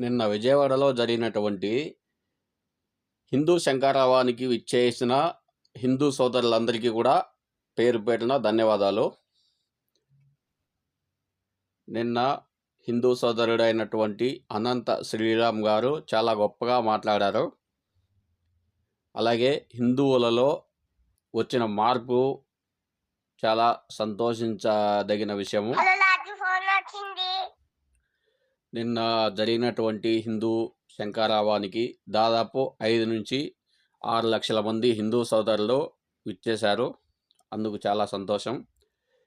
నిన్న విజయవాడలో జరిగినటువంటి హిందూ శంకారావానికి విచ్చేసిన హిందూ సోదరులందరికీ కూడా పేరు పేరున ధన్యవాదాలు. నిన్న హిందూ సోదరుడైనటువంటి అనంత శ్రీరామ్ గారు చాలా గొప్పగా మాట్లాడారు. అలాగే హిందువులలో వచ్చిన మార్పు చాలా సంతోషించదగిన విషయము. నిన్న జరిగినటువంటి హిందూ శంకారావానికి దాదాపు ఐదు నుంచి ఆరు లక్షల మంది హిందూ సోదరులు విచ్చేశారు. అందుకు చాలా సంతోషం.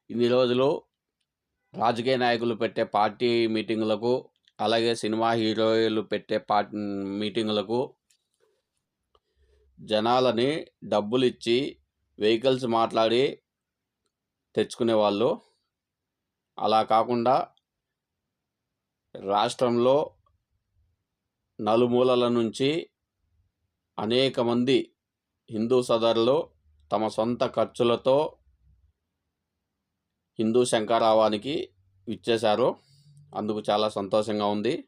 ఇన్ని రోజులు రాజకీయ నాయకులు పెట్టే పార్టీ మీటింగులకు అలాగే సినిమా హీరోయిన్లు పెట్టే పార్టీ మీటింగులకు జనాలని డబ్బులు ఇచ్చి వెహికల్స్ మాట్లాడి తెచ్చుకునే వాళ్ళు అలా కాకుండా రాష్ట్రంలో నలుమూలల నుంచి అనేక మంది హిందూ సోదరులు తమ సొంత ఖర్చులతో హిందూ శంకరావానికి ఇచ్చేశారు అందుకు చాలా సంతోషంగా ఉంది.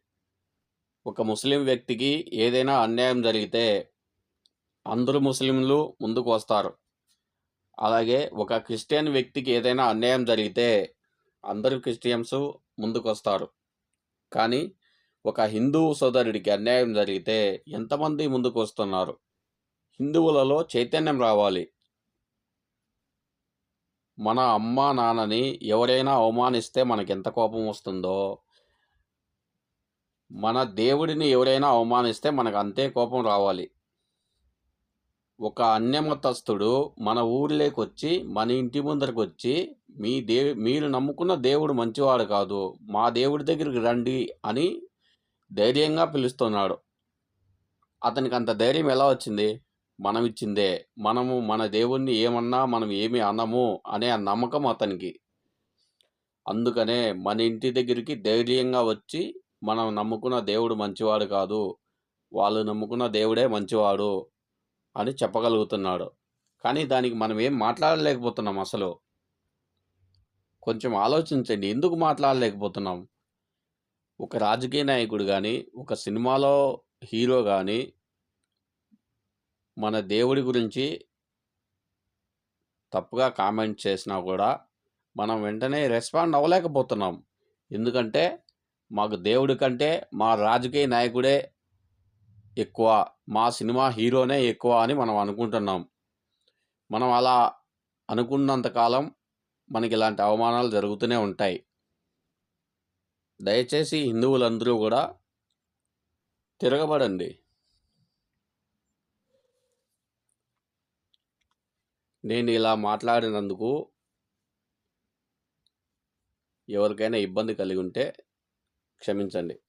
ఒక ముస్లిం వ్యక్తికి ఏదైనా అన్యాయం జరిగితే అందరూ ముస్లింలు ముందుకు వస్తారు. అలాగే ఒక క్రిస్టియన్ వ్యక్తికి ఏదైనా అన్యాయం జరిగితే అందరూ క్రిస్టియన్స్ ముందుకు వస్తారు. కానీ ఒక హిందూ సోదరుడికి అన్యాయం జరిగితే ఎంతమంది ముందుకు వస్తున్నారు హిందువులలో చైతన్యం రావాలి. మన అమ్మ నాన్నని ఎవరైనా అవమానిస్తే మనకి ఎంత కోపం వస్తుందో మన దేవుడిని ఎవరైనా అవమానిస్తే మనకు అంతే కోపం రావాలి. ఒక అన్యమతస్థుడు మన ఊరిలోకి వచ్చి మన ఇంటి ముందరకు వచ్చి మీ దే మీరు నమ్ముకున్న దేవుడు మంచివాడు కాదు మా దేవుడి దగ్గరికి రండి అని ధైర్యంగా పిలుస్తున్నాడు. అతనికి అంత ధైర్యం ఎలా వచ్చింది? మనం ఇచ్చిందే మనము మన దేవుణ్ణి ఏమన్నా మనం ఏమి అనము అనే నమ్మకం అతనికి. అందుకనే మన ఇంటి దగ్గరికి ధైర్యంగా వచ్చి మనం నమ్ముకున్న దేవుడు మంచివాడు కాదు వాళ్ళు నమ్ముకున్న దేవుడే మంచివాడు అని చెప్పగలుగుతున్నాడు. కానీ దానికి మనం ఏం మాట్లాడలేకపోతున్నాం అసలు. కొంచెం ఆలోచించండి. ఎందుకు మాట్లాడలేకపోతున్నాం? ఒక రాజకీయ నాయకుడు కానీ ఒక సినిమాలో హీరో కానీ మన దేవుడి గురించి తప్పుగా కామెంట్ చేసినా కూడా మనం వెంటనే రెస్పాండ్ అవ్వలేకపోతున్నాం. ఎందుకంటే మాకు దేవుడి కంటే మా రాజకీయ నాయకుడే ఎక్కువ మా సినిమా హీరోనే ఎక్కువ అని మనం అనుకుంటున్నాం. మనం అలా అనుకున్నంతకాలం మనకి ఇలాంటి అవమానాలు జరుగుతూనే ఉంటాయి. దయచేసి హిందువులందరూ కూడా తిరగబడండి. నేను ఇలా మాట్లాడినందుకు ఎవరికైనా ఇబ్బంది కలిగి ఉంటే క్షమించండి.